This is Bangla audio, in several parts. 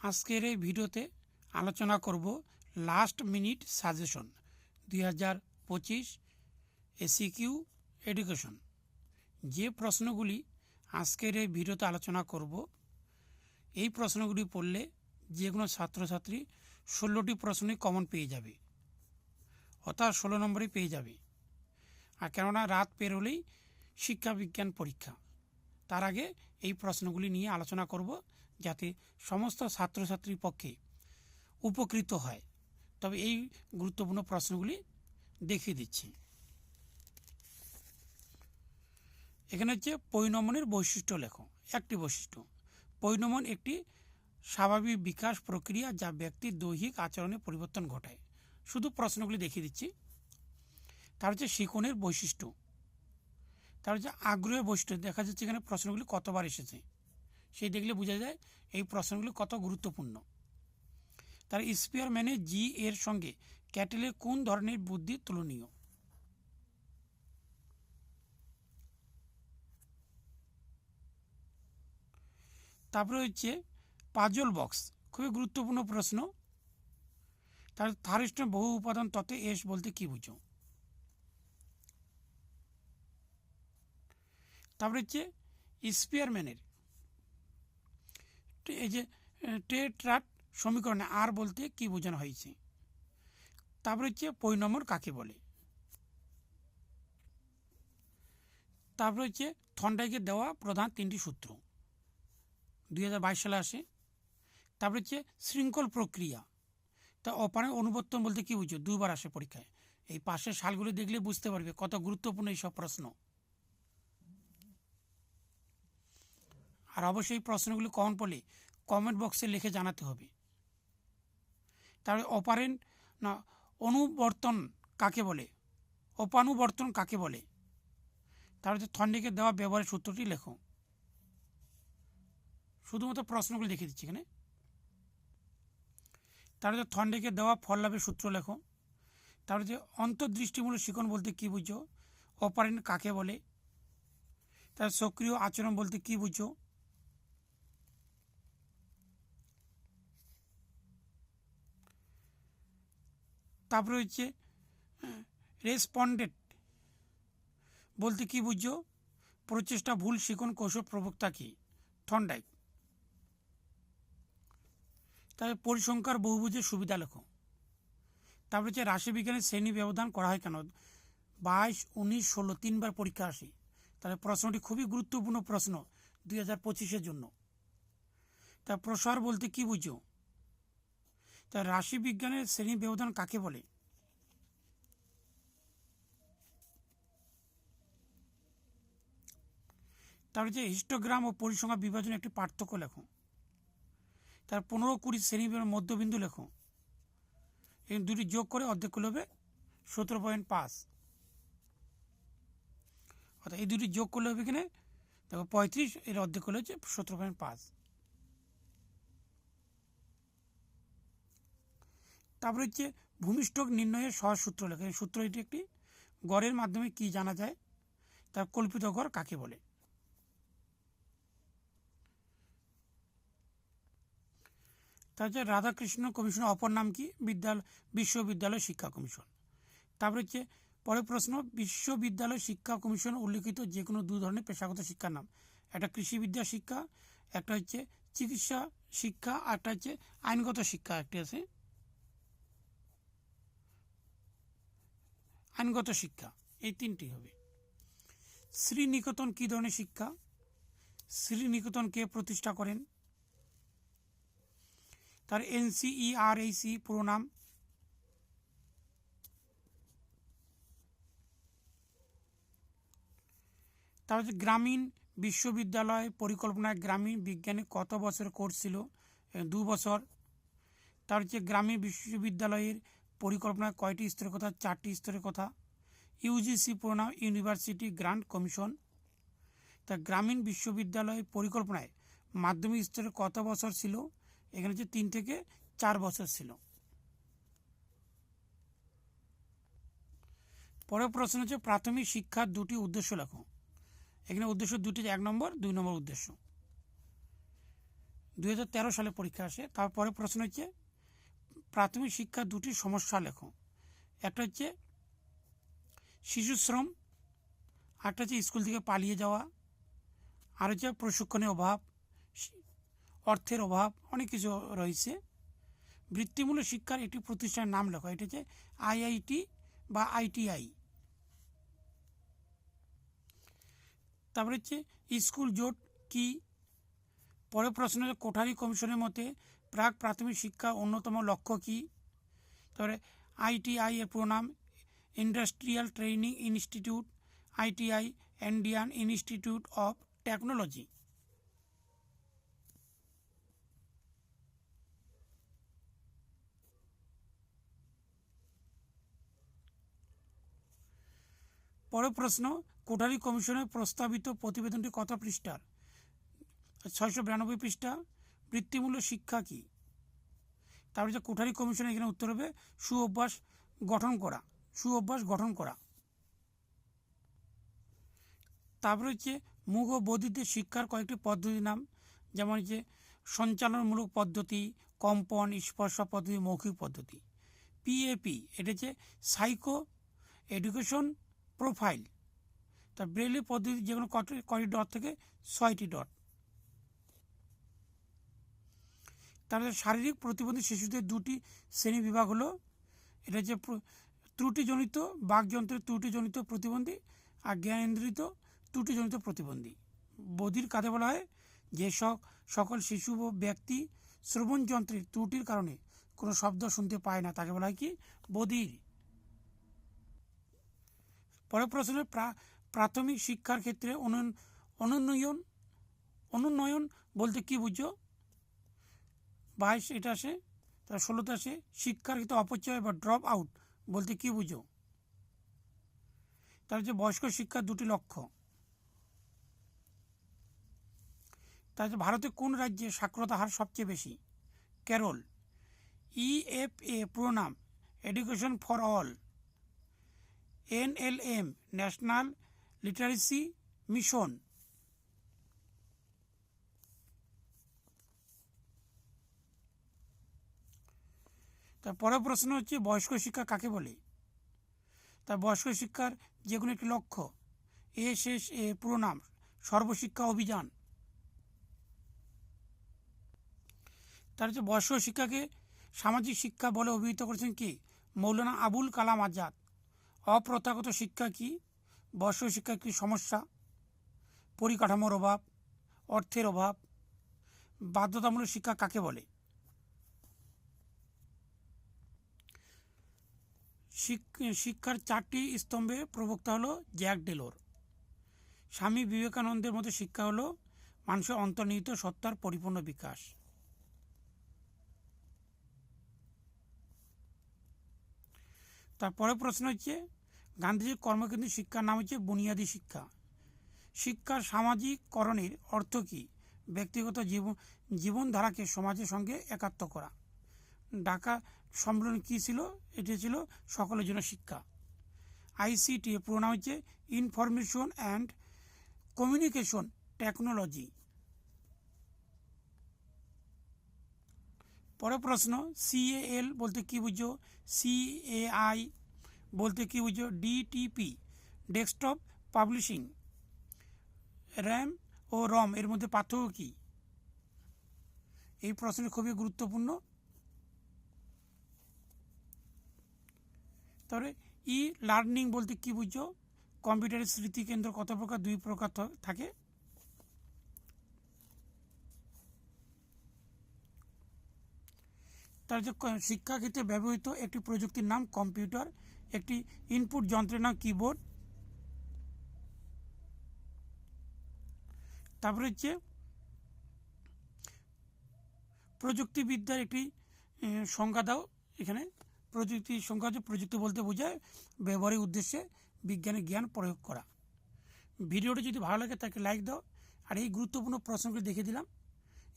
আজকের এই ভিডিওতে আলোচনা করব লাস্ট মিনিট সাজেশন দুই হাজার পঁচিশ এসিকিউ এডুকেশন যে প্রশ্নগুলি আজকের এই ভিডিওতে আলোচনা করব, এই প্রশ্নগুলি পড়লে যে কোনো ছাত্রছাত্রী ষোলোটি প্রশ্নই কমন পেয়ে যাবে, অর্থাৎ ষোলো নম্বরই পেয়ে যাবে। আর কেননা রাত পের হলেই শিক্ষা বিজ্ঞান পরীক্ষা, তার আগে এই প্রশ্নগুলি নিয়ে আলোচনা করব যাতে সমস্ত ছাত্রছাত্রীর পক্ষে উপকৃত হয়। তবে এই গুরুত্বপূর্ণ প্রশ্নগুলি দেখিয়ে দিচ্ছি। এখানে হচ্ছে পৈনমনের বৈশিষ্ট্য লেখো। একটি বৈশিষ্ট্য পৈনমন একটি স্বাভাবিক বিকাশ প্রক্রিয়া যা ব্যক্তির দৈহিক আচরণে পরিবর্তন ঘটায়। শুধু প্রশ্নগুলি দেখিয়ে দিচ্ছি। তার হচ্ছে শিকনের বৈশিষ্ট্য। তার হচ্ছে আগ্রহের বৈশিষ্ট্য। দেখা যাচ্ছে এখানে প্রশ্নগুলি কতবার এসেছে। সেই দেখলে বোঝা যায় এই প্রশ্নগুলি কত গুরুত্বপূর্ণ। তার স্পিয়ারম্যানে জি এর সঙ্গে ক্যাটেলের কোন ধরনের বুদ্ধি তুলনীয়? তারপরে হচ্ছে পাজল বক্স খুবই গুরুত্বপূর্ণ প্রশ্ন। তার থারিষ্ঠ বহু উপাদান তত্ত্বে এস বলতে কি বুঝো? তারপরে হচ্ছে স্পিয়ারম্যানের এই যে টেট্রাট সমীকরণে আর বলতে কি বোঝানো হয়েছে? তারপরে হচ্ছে পৈনমর কাকে বলে? তারপরে হচ্ছে থন্ডাইকে দেওয়া প্রধান তিনটি সূত্র। দুই হাজার বাইশ সালে আসে। তারপরে হচ্ছে শৃঙ্খল প্রক্রিয়া। তা অপারে অনুবর্তন বলতে কি বুঝো দুবার আসে পরীক্ষায়। এই পাশের সালগুলো দেখলে বুঝতে পারবে কত গুরুত্বপূর্ণ এইসব প্রশ্ন। আর অবশ্যই প্রশ্নগুলি কমন পড়লে কমেন্ট বক্সে লিখে জানাতে হবে। তারপরে অপারেন্ট না, অনুবর্তন কাকে বলে? অপানুবর্তন কাকে বলে? তারপরে থন্ডিকে দেওয়া ব্যবহারের সূত্রটি লেখো। শুধুমাত্র প্রশ্নগুলি লিখে দিচ্ছি এখানে। তারপরে থন্ডিকে দেওয়া ফল লাভের সূত্র লেখো। তারপরে যে অন্তর্দৃষ্টিমূলক শিকন বলতে কী বুঝো? অপারেন্ট কাকে বলে? তার সক্রিয় আচরণ বলতে কী বুঝো? তারপরে হচ্ছে রেসপন্ডেন্ট বলতে কি বুঝছ? প্রচেষ্টা ভুল শিখন কৌশল প্রবক্তা কি? থন্ডাইক তারপরে পরিসংখ্যার বহুভুজের সুবিধা লেখো। তারপরে হচ্ছে রাশিবিজ্ঞানের শ্রেণি ব্যবধান করা হয় কেন? বাইশ, উনিশ, ষোলো, তিনবার পরীক্ষা আসে। তাহলে প্রশ্নটি খুবই গুরুত্বপূর্ণ প্রশ্ন দুই হাজার পঁচিশের জন্য। তা প্রসার বলতে কি বুঝো তা রাশিবিজ্ঞানের শ্রেণি ব্যবধান কাকে বলে? তার যে হিস্টোগ্রাম ও পরিসংখ্যা বিভাজনের একটি পার্থক্য লেখো। তার পনেরো কুড়ি শ্রেণি মধ্যবিন্দু লেখো। এই দুটি যোগ করে অর্ধেক করলে হবে সতেরো পয়েন্ট পাঁচ। অর্থাৎ এই দুটি যোগ করলে হবে এখানে, দেখো পঁয়ত্রিশ, এর অর্ধেক করলে হচ্ছে সতেরো পয়েন্ট পাঁচ। তারপরে হচ্ছে ভূমিষ্ঠক নির্ণয়ের সহজ সূত্র লেখা। এই সূত্র এটি একটি গড়ের মাধ্যমে কি জানা যায়? তার কল্পিত গড় কাকে বলে? তার হচ্ছে রাধাকৃষ্ণ কমিশনের অপর নাম কি? বিদ্যালয় বিশ্ববিদ্যালয় শিক্ষা কমিশন। তারপরে হচ্ছে পরের প্রশ্ন, বিশ্ববিদ্যালয় শিক্ষা কমিশন উল্লিখিত যে কোনো দু ধরনের পেশাগত শিক্ষার নাম। একটা কৃষিবিদ্যা শিক্ষা, একটা হচ্ছে চিকিৎসা শিক্ষা একটা হচ্ছে আইনগত শিক্ষা একটি আছে। আইনগত শিক্ষা, এই তিনটি হবে। শ্রীনিকেতন কী ধরনের শিক্ষা? শ্রীনিকেতন কে প্রতিষ্ঠা করেন। তার এনসিইআরএসি পুরো নাম। তার গ্রামীণ বিশ্ববিদ্যালয় পরিকল্পনায় গ্রামীণ বিজ্ঞানে কত বছর কোর্স ছিল? দু বছর। তার হচ্ছে গ্রামীণ বিশ্ববিদ্যালয়ের পরিকল্পনায় কয়টি স্তরের কথা, চারটি স্তরের কথা। ইউজিসি প্রণাম ইউনিভার্সিটি গ্রান্ট কমিশন তা গ্রামীণ বিশ্ববিদ্যালয় পরিকল্পনায় মাধ্যমিক স্তরে কত বছর ছিল? এখানে হচ্ছে তিন থেকে চার বছর ছিল। পরের প্রশ্ন হচ্ছে প্রাথমিক শিক্ষার দুটি উদ্দেশ্য লেখো। এখানে উদ্দেশ্য দুটি, এক নম্বর, দুই নম্বর উদ্দেশ্য। দু হাজার তেরো সালে পরীক্ষা আসে। তারপরে প্রশ্ন হচ্ছে প্রাথমিক শিক্ষা দুটি সমস্যা লেখো। একটা হচ্ছে শিশু শ্রম একটা হচ্ছে স্কুল থেকে পালিয়ে যাওয়া, আর হচ্ছে প্রশিক্ষণের অভাব অর্থের অভাব, অনেক কিছু রয়েছে। বৃত্তিমূলক শিক্ষার একটি প্রতিষ্ঠানের নাম লেখো। এটা হচ্ছে আইআইটি বা আইটিআই। তারপরে হচ্ছে স্কুল জোট কি? পরে প্রশ্ন কোঠারি কমিশনের মতে প্রাক প্রাথমিক শিক্ষা অন্যতম লক্ষ্য কি? তারপরে আইটিআই এর প্রণাম industrial training institute ITI Indian institute of technology পরের প্রশ্ন কোঠারি কমিশনের প্রস্তাবিত প্রতিবেদনটি কত পৃষ্ঠার? ছয়শো বিরানব্বই পৃষ্ঠা। বৃত্তিমূলক শিক্ষা কি? তারপরে যে কোঠারি কমিশন এখানে উত্তর হবে সু অভ্যাস গঠন করা সু অভ্যাস গঠন করা। তারপরে হচ্ছে মুঘ বৌদ্ধদের শিক্ষার কয়েকটি পদ্ধতির নাম, যেমন হচ্ছে সঞ্চালনমূলক পদ্ধতি, কম্পন, স্পর্শ পদ্ধতি, মৌখিক পদ্ধতি। পিএপি এটা হচ্ছে সাইকো এডুকেশন প্রোফাইল তার ব্রেলি পদ্ধতি যেগুলো কটি ডট থেকে ছয়টি ডট তারপরে শারীরিক প্রতিবন্ধী শিশুদের দুটি শ্রেণি বিভাগ হলো, এটা প্র- ত্রুটিজনিত, বাকযন্ত্রের ত্রুটিজনিত প্রতিবন্ধী আর জ্ঞানেন্দ্রিত ত্রুটিজনিত প্রতিবন্ধী। বধির কাকে বলা হয়? যে সক- সকল শিশু ও ব্যক্তি শ্রবণ যন্ত্রের ত্রুটির কারণে কোনো শব্দ শুনতে পায় না, তাকে বলা হয় কি? বধির। পরের প্রশ্নে প্রা- প্রাথমিক শিক্ষার ক্ষেত্রে অনুন- অনুন্নয়ন অনুন্নয়ন বলতে কি বুঝছ বাইশ এটা আসে তার ষোলোতে আসে শিক্ষার ক্ষেত্রে অপচয় বা ড্রপ আউট বলতে কি বুঝো? তার যে বয়স্ক শিক্ষার দুটি লক্ষ্য। তার ভারতে কোন রাজ্যে সাক্ষরতা হার সবচেয়ে বেশি? Kerala. EFA প্রোনাম education for all NLM national literacy mission তার পরের প্রশ্ন হচ্ছে বয়স্ক শিক্ষা কাকে বলে? তার বয়স্ক শিক্ষার যে কোনো একটি লক্ষ্য, এ শেষ, এ পুরো নাম সর্বশিক্ষা অভিযান। তার হচ্ছে বয়স্ক শিক্ষাকে সামাজিক শিক্ষা বলে অভিহিত করেছেন কি? মৌলানা আবুল কালাম আজাদ। অপ্রথাগত শিক্ষা কি? বয়স্ক শিক্ষা কি সমস্যা? পরিকাঠামোর অভাব, অর্থের অভাব, বাধ্যতামূলক শিক্ষা কাকে বলে? শিক্ষার চারটি স্তম্ভে প্রবক্তা হলো জ্যাক ডেলোর। স্বামী বিবেকানন্দের মতো শিক্ষা হলো মানুষের অন্তর্নিহিত সত্তার পরিপূর্ণ বিকাশ। তারপরে প্রশ্ন হচ্ছে, গান্ধীজির কর্মকেন্দ্রিক শিক্ষার নাম হচ্ছে বুনিয়াদী শিক্ষা। শিক্ষার সামাজিককরণের অর্থ কী? ব্যক্তিগত জীবন, জীবনধারাকে সমাজের সঙ্গে একাত্ম করা। ঢাকা সম্মেলন কী ছিল? এটি ছিল সকলের জন্য শিক্ষা। আইসিটি পুরো নাম হচ্ছে ইনফরমেশন অ্যান্ড কমিউনিকেশন টেকনোলজি পরের প্রশ্ন সিএএল বলতে কি বুঝো? সিএআই বলতে কি বুঝো? ডিটিপি ডেস্কটপ পাবলিশিং র্যাম ও রম এর মধ্যে পার্থক্য কী? এই প্রশ্নটি খুবই গুরুত্বপূর্ণ। তারপরে ই লার্নিং বলতে কি বুঝছ? কম্পিউটারের স্মৃতি কেন্দ্র কত প্রকার? দুই প্রকার থাকে। তার যে শিক্ষাক্ষেত্রে ব্যবহৃত একটি প্রযুক্তির নাম কম্পিউটার, একটি ইনপুট যন্ত্রের নাম কিবোর্ড। তারপরে হচ্ছে প্রযুক্তিবিদ্যার একটি সংজ্ঞা দাও এখানে। প্রযুক্তি সংখ্যা হচ্ছে প্রযুক্তি বলতে বোঝায় ব্যবহারিক উদ্দেশ্যে বিজ্ঞানের জ্ঞান প্রয়োগ করা। ভিডিওটি যদি ভালো লাগে তাকে লাইক দাও। আর এই গুরুত্বপূর্ণ প্রশ্নগুলি দেখে দিলাম।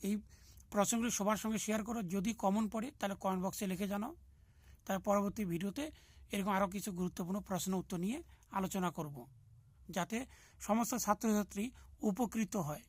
এই প্রশ্নগুলি সবার সঙ্গে শেয়ার করো। যদি কমন পড়ে, তাহলে কমেন্ট বক্সে লিখে জানাও। তার পরবর্তী ভিডিওতে এরকম আরও কিছু গুরুত্বপূর্ণ প্রশ্ন উত্তর নিয়ে আলোচনা করব। যাতে সমস্ত ছাত্রছাত্রী উপকৃত হয়।